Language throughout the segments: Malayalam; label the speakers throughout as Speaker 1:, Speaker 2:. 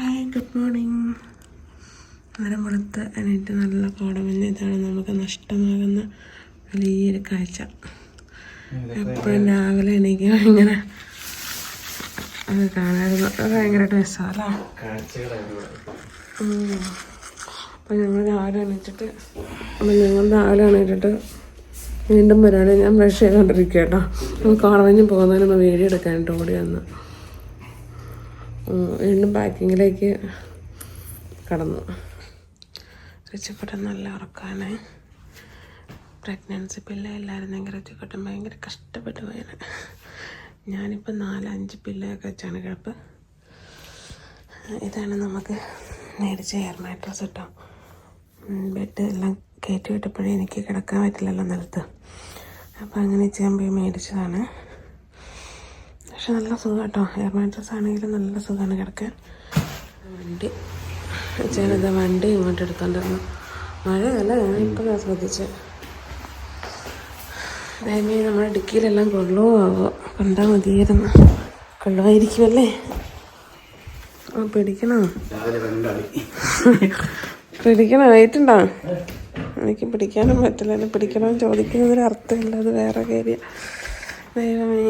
Speaker 1: ഹായ് ഗുഡ് മോർണിംഗ് നേരം വെളുത്ത് എണീറ്റ് നല്ല കോടമഞ്ഞ് ഇതാണ് നമുക്ക് നഷ്ടമാകുന്ന വലിയൊരു കാഴ്ച. എപ്പോഴും രാവിലെ എനിക്ക് ഇങ്ങനെ അത് കാണായിരുന്നു. ഭയങ്കര രസമല്ല അപ്പം ഞങ്ങൾ രാവിലെ എണീറ്റിട്ട് അപ്പം ഞങ്ങൾ രാവിലെ എണീറ്റിട്ട് വീണ്ടും വരാതെ ഞാൻ ബ്രഷ് ചെയ്തുകൊണ്ടിരിക്കുക കേട്ടോ. നമുക്ക് കോടമഞ്ഞ് പോകുന്നതിന് വീഡിയോ എടുക്കാനായിട്ട് ഓടി വന്നു. വീണ്ടും പാക്കിങ്ങിലേക്ക് കടന്നു. രക്ഷപ്പെട്ട നല്ല ഉറക്കാണ്. പ്രഗ്നൻസി ഭയങ്കര റിച്ചക്കുട്ടൻ ഭയങ്കര കഷ്ടപ്പെട്ടു പോയാണ്. ഞാനിപ്പോൾ നാലഞ്ച് പില്ലയൊക്കെ വെച്ചാണ് കിടപ്പ്. ഇതാണ് നമുക്ക് മേടിച്ച എയർ മാട്രസ് കേട്ടോ ബെഡ് എല്ലാം കയറ്റി വിട്ടപ്പോഴേ എനിക്ക് കിടക്കാൻ പറ്റില്ലല്ലോ നിലത്ത്. അപ്പോൾ അങ്ങനെ ചെയ്യാൻ പോയി മേടിച്ചതാണ്. പക്ഷെ നല്ല സുഖം കേട്ടോ. എയർ മാട്രസ് ആണെങ്കിലും നല്ല സുഖമാണ് കിടക്കാൻ. വണ്ടി. ചേട്ടത് വണ്ടി ഇങ്ങോട്ട് എടുത്തോണ്ടിരുന്നു. മഴയല്ല? ഞാൻ ഇപ്പോൾ ശ്രദ്ധിച്ച്. ദൈവമേ നമ്മുടെ ഡിക്കിയിലെല്ലാം കൊള്ളുവോ ആവോ കണ്ടാൽ മതിയായിരുന്നു? കൊള്ളുമായിരിക്കുമല്ലേ ആ പിടിക്കണോ? പിടിക്കണോ? വെയിറ്റ് ഉണ്ടോ? എനിക്ക് പിടിക്കാനും പറ്റില്ല. പിടിക്കണമെന്ന് ചോദിക്കുന്നതിന് അർത്ഥമില്ല അത് വേറെ കാര്യം. ദൈവമേ.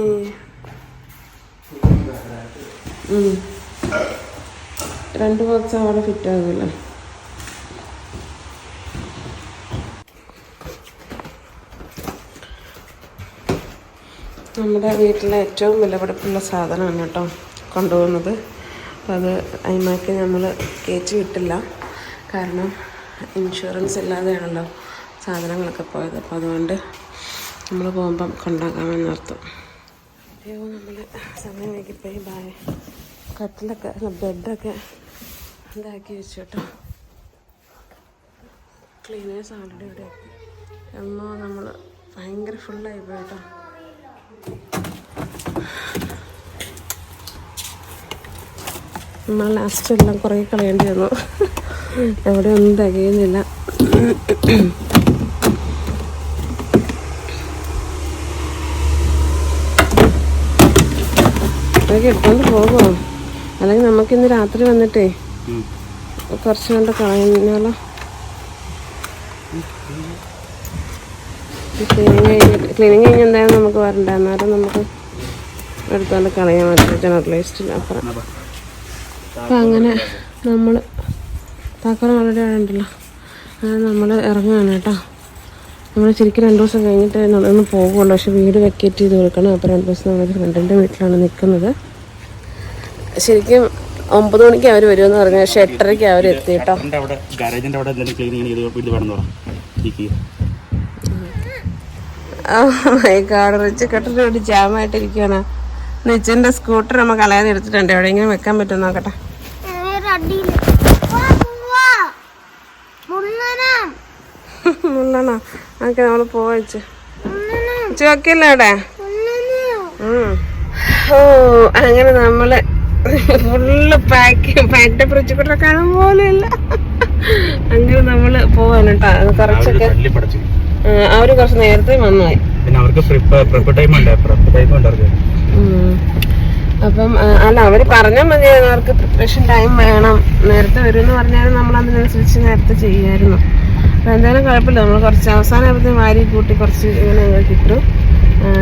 Speaker 1: രണ്ട് ബോക്സ് അവിടെ ഫിറ്റ് ആകില്ല നമ്മുടെ വീട്ടിലെ ഏറ്റവും വിലപിടിപ്പുള്ള സാധനമാണ് കേട്ടോ കൊണ്ടുപോകുന്നത്. അപ്പോൾ അത് അതിമാക്ക് നമ്മൾ കയറ്റി വിട്ടില്ല. കാരണം ഇൻഷുറൻസ് ഇല്ലാതെയാണല്ലോ സാധനങ്ങളൊക്കെ പോയത്. അപ്പോൾ അതുകൊണ്ട് നമ്മൾ പോകുമ്പം കൊണ്ടാക്കാമെന്നർത്ഥം. അയ്യോ നമ്മൾ സമയം വൈകിപ്പോയി. ബായ് കട്ടിലൊക്കെ ബെഡൊക്കെ ഇതാക്കി വെച്ചു കേട്ടോ ക്ലീനേഴ്സ് ആൾറെഡി ഇവിടെ. എന്നോ നമ്മൾ ഭയങ്കര ഫുള്ളായി പോയി കേട്ടോ. നമ്മൾ ലാസ്റ്റ് എല്ലാം കുറേ കളയേണ്ടി വന്നു. എവിടെ ഒന്നും തികയുന്നില്ല. എടുത്തോണ്ട് പോകുമോ അല്ലെങ്കിൽ നമുക്കിന്ന് രാത്രി വന്നിട്ടേ കുറച്ച് കണ്ട് കളഞ്ഞാലോ ക്ലീനിങ് കഴിഞ്ഞിട്ട് ക്ലീനിങ് കഴിഞ്ഞ് എന്തായാലും നമുക്ക് വരണ്ട. എന്നാലും നമുക്ക് എടുത്തോണ്ട് കളയാൻ പറ്റില്ല ജനറലൈസ്ഡിൽ അപ്പുറം. അപ്പം അങ്ങനെ നമ്മൾ താക്കോൽ ഓൾറെഡി ആയിട്ടുണ്ടല്ലോ ഉണ്ടല്ലോ. അങ്ങനെ നമ്മൾ ഇറങ്ങുകയാണ് കേട്ടോ. നമ്മൾ ശരിക്കും രണ്ട് ദിവസം കഴിഞ്ഞിട്ട് നമ്മളൊന്ന് പോകുള്ളൂ പക്ഷെ വീട് വെക്കേറ്റ് ചെയ്ത് കൊടുക്കണം. അപ്പോൾ രണ്ട് ദിവസം നമ്മൾ ഫ്രണ്ടിന്റെ വീട്ടിലാണ് നിൽക്കുന്നത് ശരിക്കും ഒമ്പത് മണിക്ക് അവർ വരുമെന്ന് പറഞ്ഞു. പക്ഷെ എട്ടരയ്ക്ക് അവർ എത്തി കേട്ടോ.
Speaker 2: ഗാരേജിന്റെ അവിടെ.
Speaker 1: കാട് റിച്ച് സ്കൂട്ടർ നമ്മൾ കളയാതെ എടുത്തിട്ടുണ്ട്. എവിടെയെങ്കിലും വെക്കാൻ പറ്റും നോക്കട്ടെ. മുള്ളണോ ഓക്കെ നമ്മൾ പോവാച്ച് ചോക്കല്ലേ അവിടെ. ഓ അങ്ങനെ നമ്മൾ ഫുള്ള് പാക്ക് പാക്കിന്റെ ഫ്രിഡ്ജ് കൂടെ കാണാൻ പോലെയല്ല അങ്ങനെ നമ്മൾ പോവാണ് കേട്ടോ. കുറച്ചൊക്കെ അവർ കുറച്ച് നേരത്തെ വന്നുപോയി.
Speaker 2: പിന്നെ അവർക്ക് പ്രിപ്പ് ടൈം ഉണ്ട്. പ്രിപ്പ് ടൈം ഉണ്ട് അവർക്ക്.
Speaker 1: അപ്പം അല്ല അവർ പറഞ്ഞാൽ മതി. അവർക്ക് പ്രിപ്പറേഷൻ ടൈം വേണം. നേരത്തെ വരുമെന്ന് പറഞ്ഞാൽ നമ്മൾ അതിനനുസരിച്ച് നേരത്തെ ചെയ്യുമായിരുന്നു അപ്പം എന്തായാലും കുഴപ്പമില്ല. നമ്മൾ കുറച്ച് അവസാനം ആയപ്പോഴത്തേക്കും വാരി കൂട്ടി കുറച്ച് ഇങ്ങനെ കിട്ടും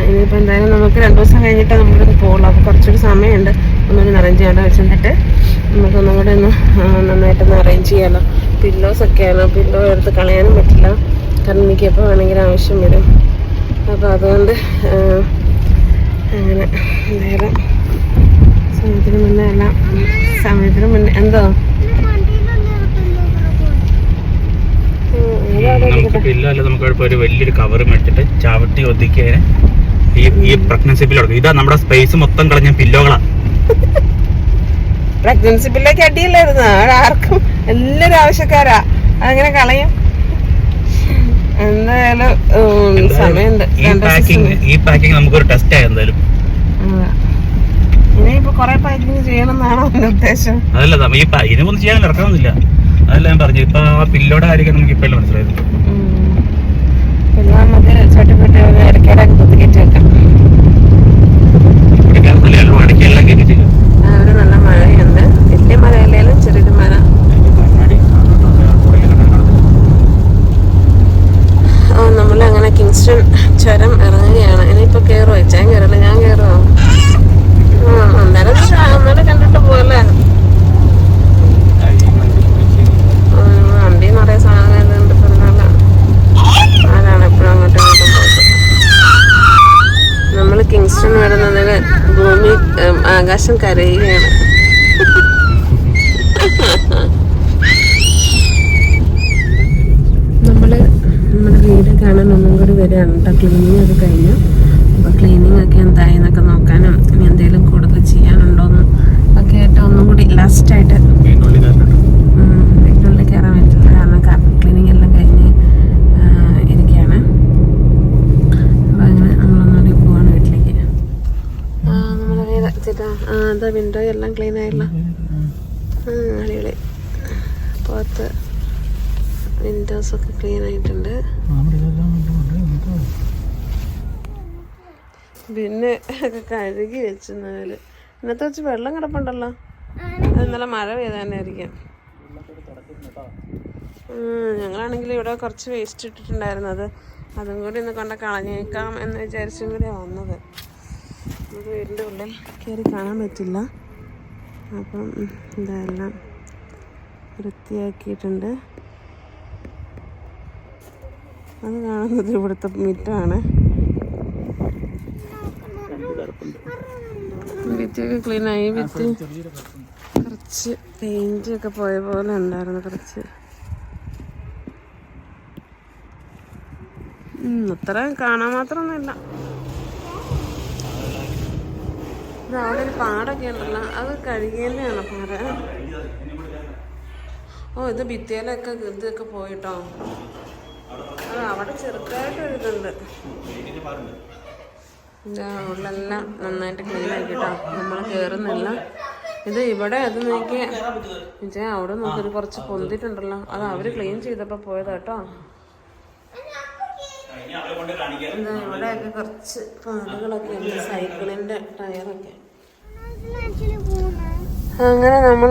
Speaker 1: ഇനിയിപ്പോൾ എന്തായാലും നമുക്ക് രണ്ട് ദിവസം കഴിഞ്ഞിട്ട് നമ്മളിത് പോകുള്ളൂ അപ്പോൾ കുറച്ചൊരു സമയമുണ്ട്. ഒന്നൊരു അറേഞ്ച് ചെയ്യാണ്ട് വെച്ചിട്ട് നമുക്കൊന്നും കൂടെ ഒന്ന് നന്നായിട്ടൊന്ന് അറേഞ്ച് ചെയ്യാമല്ലോ പില്ലോസ് ഒക്കെയാണ് പില്ലോ എടുത്ത് കളയാനും പറ്റില്ല. കാരണം എനിക്ക് എപ്പോൾ വേണമെങ്കിലും ആവശ്യം വരും. അപ്പോൾ അതുകൊണ്ട് അങ്ങനെ എന്തായാലും സമയത്തിന് മുന്നേ എല്ലാം സമയത്തിന് മുന്നേ എന്തോ?
Speaker 2: വലിയൊരു കവർ മേടിച്ചിട്ട് ചവിട്ടി ഒതുക്കിയതിന് ഈ ഈ പ്രഗ്നൻസി പില്ലോ ഇതാ നമ്മുടെ സ്പേസ് മൊത്തം കളഞ്ഞ പില്ലോകളാ
Speaker 1: പ്രഗ്നൻസി പില്ലേക്ക് അടിയില്ലായിരുന്നു ആർക്കും എല്ലാവരും ആവശ്യക്കാരാ. അതങ്ങനെ കളയും? എന്തായാലും സമയമുണ്ട്.
Speaker 2: ഈ പാക്കിംഗ് നമുക്കൊരു ടെസ്റ്റ് ആയി എന്തായാലും.
Speaker 1: ഇനിയിപ്പോ കൊറേ എന്റെ ഉദ്ദേശം
Speaker 2: അതല്ല നമ്മ ഈ ഇതിനൊന്നും ചെയ്യാൻ ഇറക്കണമെന്നില്ല. അതല്ല ഞാൻ പറഞ്ഞു ഇപ്പൊ ആ പില്ലോടെ കാര്യം നമുക്ക് ഇപ്പൊ മനസ്സിലായത്.
Speaker 1: പിന്നെ നമുക്ക് ചട്ടിപ്പെട്ടി വെക്കാം
Speaker 2: കയറ്റി ചെയ്യും
Speaker 1: ആ, ഒരു നല്ല മഴയുണ്ട് ആകാശം കരയുകയാണ്. നമ്മൾ നമ്മുടെ വീട് കാണാൻ ഒന്നും കൂടി വരികയാണ് കേട്ടോ. ക്ലീനിങ് ഒക്കെ കഴിഞ്ഞു. അപ്പോൾ ക്ലീനിങ് ഒക്കെ എന്തായി എന്നൊക്കെ നോക്കാനും ഇനി എന്തെങ്കിലും കൂടുതൽ ചെയ്യാനുണ്ടോന്നും ഒക്കെ ആയിട്ട് ഒന്നും കൂടി ലാസ്റ്റ് ആയിട്ട്
Speaker 2: വീടിനുള്ളിൽ കയറുന്നുണ്ട്.
Speaker 1: ഉം, വീട്ടിനുള്ളിൽ കയറാൻ പറ്റില്ല കാരണം കാർപ്പറ്റ് ക്ലീനിങ് എല്ലാം കഴിഞ്ഞ് ആ, ഇരിക്കുകയാണ് അപ്പോൾ അങ്ങനെ നമ്മളൊന്നുകൂടി പോവാണ് വീട്ടിലേക്ക് ആ വീട് ആ വിൻഡോ എല്ലാം ക്ലീൻ ആയില്ല പുറത്ത് വിൻഡോസ് ഒക്കെ ക്ലീൻ ആയിട്ടുണ്ട്. പിന്നെ ഒക്കെ കഴുകി വെച്ചു ഇന്നത്തെ വെച്ച് വെള്ളം കിടപ്പുണ്ടല്ലോ. ഇന്നലെ മഴ പെയ്താനായിരിക്കാം ഞങ്ങളാണെങ്കിൽ ഇവിടെ കുറച്ച് വേസ്റ്റ് ഇട്ടിട്ടുണ്ടായിരുന്നു അത്. അതും കൂടി ഒന്ന് കൊണ്ട് കളഞ്ഞേക്കാം എന്ന് വിചാരിച്ചും കൂടി വന്നത്. വീടിന്റെ ഉള്ളിൽ കയറി കാണാൻ പറ്റില്ല. അപ്പം ഇതെല്ലാം വൃത്തിയാക്കിയിട്ടുണ്ട്. അത് കാണുന്നത് ഇവിടുത്തെ മിറ്റാണ്. ഭിത്തിയൊക്കെ ക്ലീനായി ഭിത്തി കുറച്ച് പെയിന്റ് ഒക്കെ പോയ പോലെ ഉണ്ടായിരുന്നു കുറച്ച്. അത്ര കാണാൻ മാത്രമൊന്നുമില്ല. അവിടെ പാടൊക്കെ ഉണ്ടല്ലോ അത് കഴുകിയതാണ് പാട. ഓ ഇത് ഭിത്തിയിലൊക്കെ ഇതൊക്കെ പോയിട്ടോ. അത് അവിടെ ചെറുതായിട്ട് ഒരു ഇതുണ്ട്. ഇതാ ഉള്ളെല്ലാം നന്നായിട്ട് ക്ലീൻ ആക്കിട്ടോ. നമ്മൾ കയറുന്നില്ല ഇത് ഇവിടെ അത് നോക്കി. വിജയ അവിടെ നോക്കി കുറച്ച് പൊന്തിട്ടുണ്ടല്ലോ. അത് അവർ ക്ലീൻ ചെയ്തപ്പോൾ പോയതാ കേട്ടോ ഇതാ ഇവിടെയൊക്കെ കുറച്ച് പാടുകളൊക്കെ ഉണ്ട് സൈക്കിളിന്റെ ടയറൊക്കെ. അങ്ങനെ നമ്മൾ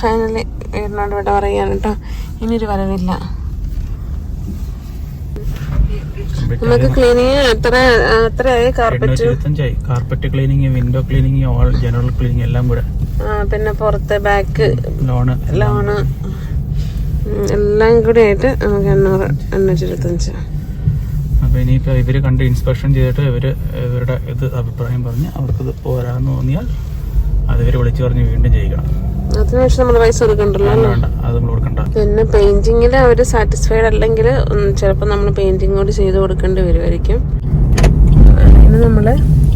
Speaker 1: ഫൈനലി വീടിനോട് ഇവിടെ പറയാണ് കേട്ടോ. ഇനിയൊരു വരവില്ല. നമുക്ക് ക്ലീനിങ് എത്ര എത്രയായി carpet
Speaker 2: cleaning window cleaning all general cleaning എല്ലാം കൂടെ.
Speaker 1: പിന്നെ പുറത്തെ ബാക്ക്
Speaker 2: ലോണ്
Speaker 1: ലോണ് എല്ലാം കൂടെ ആയിട്ട് നമുക്ക് എണ്ണൂറ് എണ്ണൂറ്റി ഇരുപത്തഞ്ച്
Speaker 2: അപ്പൊ ഇനിയിപ്പോൾ ഇവർ കണ്ട് ഇൻസ്പെക്ഷൻ ചെയ്തിട്ട് ഇവർ ഇവരുടെ ഇത് അഭിപ്രായം പറഞ്ഞ് അവർക്കിത് പോരാന്ന് തോന്നിയാൽ അത് ഇവർ വിളിച്ചു പറഞ്ഞ് വീണ്ടും ചെയ്യിക്കണം.
Speaker 1: അതിനുശേഷം നമ്മൾ പൈസ കൊടുക്കണ്ടല്ലോ
Speaker 2: അത് നമ്മൾ കൊടുക്കണ്ട.
Speaker 1: പിന്നെ പെയിന്റിങ്ങിൽ അവർ സാറ്റിസ്ഫൈഡ് അല്ലെങ്കിൽ ചിലപ്പോൾ നമ്മൾ പെയിന്റിംഗ് കൂടി ചെയ്ത് കൊടുക്കേണ്ടി വരുമായിരിക്കും ഇന്ന് നമ്മൾ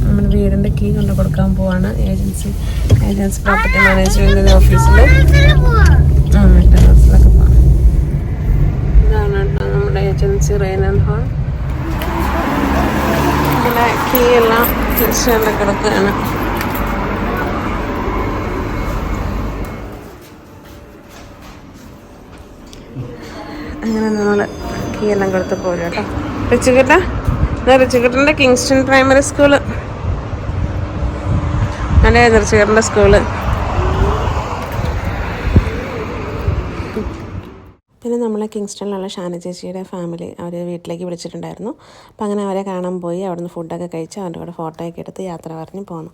Speaker 1: നമ്മുടെ വീടിന്റെ കീ കൊണ്ട് കൊടുക്കാൻ പോവാണ്. ഏജൻസി ഏജൻസി പ്രോപ്പർട്ടി മാനേജ്മെന്റിന്റെ ഓഫീസിൽ ആ പോവാം. ഇതാണ് കേട്ടോ നമ്മുടെ ഏജൻസി റെയിൻ ഹോൾ. ഇവിടെ കീ എല്ലാം തിരിച്ചുകൊണ്ട് കിടക്കുകയാണ് അങ്ങനെ നമ്മൾ കീ കൊടുത്ത് പോരും കേട്ടോ. റിച്ചുകെട്ട റിച്ചുകെട്ടന്റെ കിങ്സ്റ്റൺ പ്രൈമറി സ്കൂൾ. അല്ലേ റിച്ചുകെട്ടന്റെ സ്കൂൾ. പിന്നെ നമ്മളെ കിങ്സ്റ്റണിലുള്ള ഷാന ചേച്ചിയുടെ ഫാമിലി അവർ വീട്ടിലേക്ക് വിളിച്ചിട്ടുണ്ടായിരുന്നു. അപ്പോൾ അങ്ങനെ അവരെ കാണാൻ പോയി അവിടുന്ന് ഫുഡൊക്കെ കഴിച്ച് അവരുടെ കൂടെ ഫോട്ടോയൊക്കെ എടുത്ത് യാത്ര പറഞ്ഞ് പോന്നു.